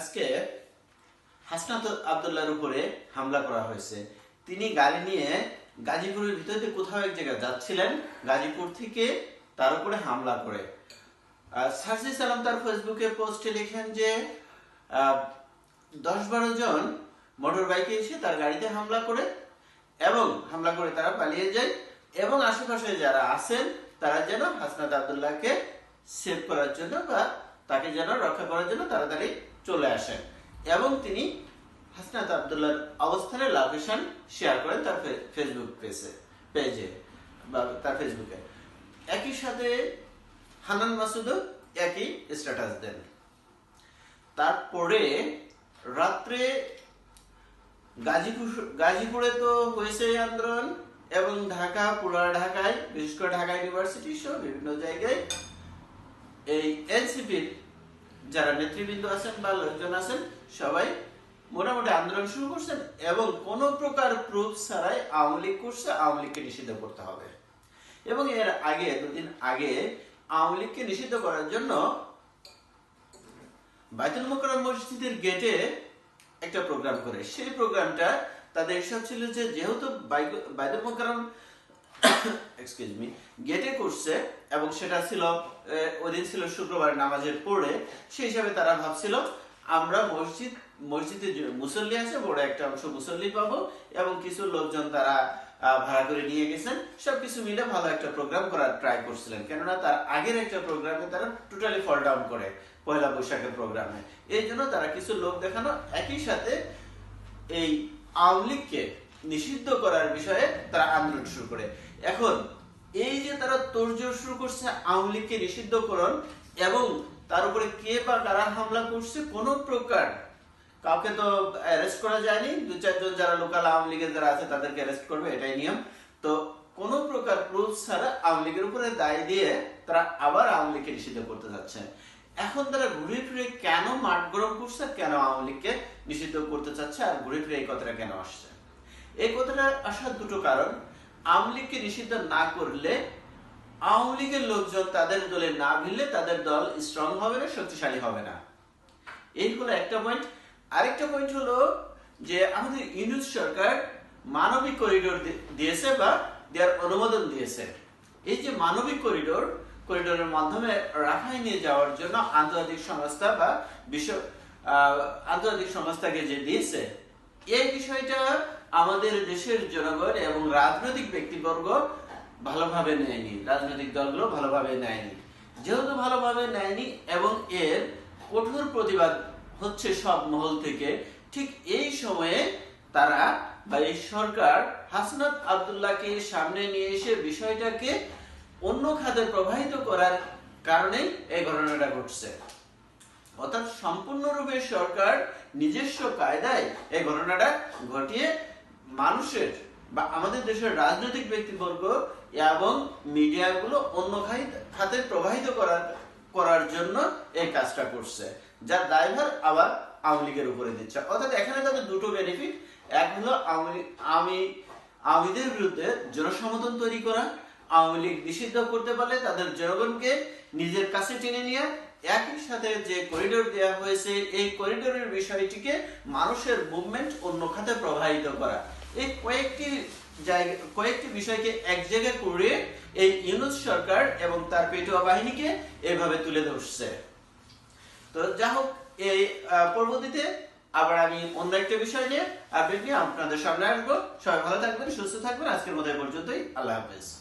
আজকে হাসনাত আবদুল্লাহর উপরে হামলা করা হয়েছে। তিনি গাড়ি নিয়ে গাজীপুরের ভিতর কোথাও এক জায়গায় যাচ্ছিলেন, গাজীপুর থেকে তার উপরে হামলা করে। সালাম তার ফেসবুকে পোস্টে লিখেন যে দশ বারো জন মোটর বাইকে এসে তার গাড়িতে হামলা করে এবং হামলা করে তারা পালিয়ে যায় এবং আশেপাশে যারা আছেন তারা যেন হাসনাত আবদুল্লাহকে সেভ করার জন্য বা তাকে যেন রক্ষা করার জন্য তাড়াতাড়ি চলে আসেন। এবং তিনি হাসনাত আবদুল্লাহর অবস্থানের লোকেশন শেয়ার করেন তার ফেসবুক পেজে পেজে বা তার ফেসবুকে একই সাথে হানান মাসুদও একই স্ট্যাটাস দেন। তারপরে রাত্রে গাজীপুর গাজীপুরে তো হয়েছে আন্দোলন এবং ঢাকা পুরা ঢাকায় বিশেষ করে ঢাকা ইউনিভার্সিটি সহ বিভিন্ন জায়গায় এই এনসিপির যারা নেতৃবৃন্দ আছেন বা লোকজন আছেন, সবাই মোটামুটি আন্দোলন শুরু করছেন এবং কোনো প্রকার প্রুফ ছাড়াই আওয়ামী লীগ করছে, আওয়ামী লীগকে নিষিদ্ধ করতে হবে। এবং এর আগে দুদিন আগে আওয়ামী লীগকে নিষিদ্ধ করার জন্য বাইতুল মসজিদের গেটে একটা প্রোগ্রাম করে। সেই প্রোগ্রামটা তাদের ছিল যে যেহেতু বাইতুল মোকাররম এক্সকিউজ মি গেটে করছে এবং সেটা ছিল আহ, ওই দিন ছিল শুক্রবার নামাজের পড়ে সেই হিসাবে তারা ভাবছিল আমরা মসজিদ মসজিদে মুসল্লি আছে বড় একটা অংশ মুসল্লি পাবো এবং কিছু লোকজন তারা ভাড়া করে নিয়ে গেছেন। সবকিছু মিলে ভালো একটা প্রোগ্রাম করার ট্রাই করছিলেন। কেননা তার আগের একটা প্রোগ্রামে তারা টোটালি ফল ডাউন করে পয়লা বৈশাখের প্রোগ্রামে এই জন্য তারা কিছু লোক দেখানো একই সাথে এই আওয়ামী লীগকে নিষিদ্ধ করার বিষয়ে তারা আন্দোলন শুরু করে। এখন, এই যে তারা তোড়জোড় শুরু করছে আওয়ামী লীগকে নিষিদ্ধকরণ এবং তার উপরে কে বা কারা হামলা করছে, কোন প্রকার কাউকে তো অ্যারেস্ট করা যায়নি। দু চারজন যারা লোকাল আওয়ামী লীগের যারা আছে, তাদেরকে অ্যারেস্ট করবে, এটাই নিয়ম। তো কোন প্রকার প্রুফ ছাড়া আওয়ামী লীগের উপরে দায় দিয়ে তারা আবার আওয়ামী লীগকে নিষিদ্ধ করতে যাচ্ছে। এখন তারা ঘুরে ফিরে কেন মাঠ গরম করছে কেন আওয়ামী লীগকে নিষিদ্ধ করতে চাচ্ছে? আর ঘুরে ফিরে এই কথাটা কেন আসছে? এই কথাটা আসার দুটো কারণ। আওয়ামী লীগকে নিষিদ্ধ না করলে, আওয়ামী লীগের লোকজন তাদের দলে না ভিড়লে তাদের দল স্ট্রং হবে না, শক্তিশালী হবে না। এই হলো একটা পয়েন্ট আরেকটা পয়েন্ট হলো যে আমাদের ইউনুস সরকার মানবিক করিডোর দিয়েছে বা দেওয়ার অনুমোদন দিয়েছে। এই যে মানবিক করিডোর করিডোরের মাধ্যমে রাখায় নিয়ে যাওয়ার জন্য আন্তর্জাতিক সংস্থা বা বিশ্ব আন্তর্জাতিক সংস্থাকে যে দিয়েছে, এই বিষয়টা আমাদের দেশের জনগণ এবং রাজনৈতিক ব্যক্তিবর্গ ভালোভাবে নেয়নি। রাজনৈতিক দলগুলো ভালোভাবে নেয়নি। যেহেতু ভালোভাবে নেয়নি এবং এর কঠোর প্রতিবাদ হচ্ছে সব মহল থেকে, ঠিক এই সময়ে তারা বা এই সরকার হাসনাত আবদুল্লাহকে সামনে নিয়ে এসে বিষয়টাকে অন্য খাতে প্রবাহিত করার কারণেই এই ঘটনাটা ঘটছে। অর্থাৎ সম্পূর্ণরূপে সরকার নিজস্ব কায়দায় এই ঘটনাটা ঘটিয়ে মানুষের বা আমাদের দেশের রাজনৈতিক ব্যক্তিবর্গ এবং মিডিয়াগুলো অন্য খাতে প্রবাহিত করার করার জন্য এই কাজটা করছে। যার দায়ভার আবার আওয়ামী লীগের উপরে দিচ্ছে। অর্থাৎ এখানে তাদের দুটো বেনিফিট এক হলো আমি, আওয়ামীদের বিরুদ্ধে জনসমর্থন তৈরি করা। আওয়ামী লীগ নিষিদ্ধ করতে পারলে তাদের জনগণকে নিজের কাছে টেনে নিয়ে একই সাথে যে করিডোর দেওয়া হয়েছে, এই করিডোরের বিষয়টিকে মানুষের মুভমেন্ট অন্য খাতে প্রবাহিত করা। এই কয়েকটি জায়গা, কয়েকটি বিষয়কে এক জায়গায় করে এই ইউনুস সরকার এবং তার পেটুয়া বাহিনীকে এভাবে তুলে ধরছে। তো যা হোক, এই পরবর্তীতে আবার আমি অন্য একটা বিষয় নিয়ে আপডেট নিয়ে আপনাদের সামনে আসব। সবাই ভালো থাকবেন, সুস্থ থাকবেন। আজকের মতো পর্যন্তই। আল্লাহ হাফেজ।